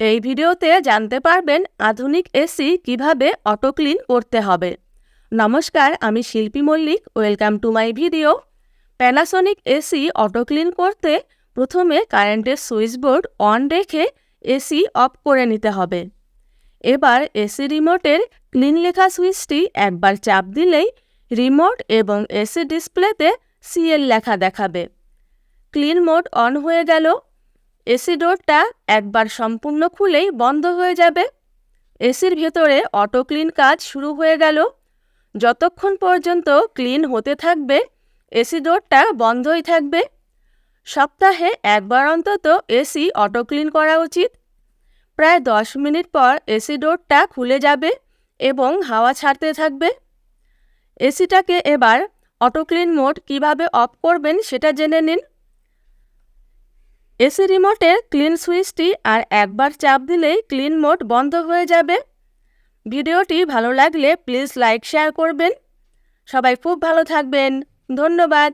এই ভিডিওতে জানতে পারবেন আধুনিক এসি কীভাবে অটো ক্লিন করতে হবে। নমস্কার, আমি Shilpi Mallick, welcome to my video. Panasonic AC auto clean করতে প্রথমে কারেন্টের সুইচ বোর্ড অন রেখে এসি অফ করে নিতে হবে। এবার এসি রিমোটের ক্লিন লেখা সুইচটি একবার চাপ দিলেই রিমোট এবং এসি ডিসপ্লেতে সিএল লেখা দেখাবে। ক্লিন মোড অন হয়ে গেল। এসি ডোরটা একবার সম্পূর্ণ খুলেই বন্ধ হয়ে যাবে। এসির ভেতরে অটো ক্লিন কাজ শুরু হয়ে গেল। যতক্ষণ পর্যন্ত ক্লিন হতে থাকবে, এসি ডোরটা বন্ধই থাকবে। সপ্তাহে একবার অন্তত এসি অটো ক্লিন করা উচিত। প্রায় দশ মিনিট পর এসি ডোরটা খুলে যাবে এবং হাওয়া ছাড়তে থাকবে। এসিটাকে এবার অটো ক্লিন মোড কীভাবে অফ করবেন সেটা জেনে নিন। এসি রিমোটের ক্লিন সুইচটি আর একবার চাপ দিলেই ক্লিন মোড বন্ধ হয়ে যাবে। ভিডিওটি ভালো লাগলে প্লিজ লাইক, শেয়ার করবেন। সবাই খুব ভালো থাকবেন। ধন্যবাদ।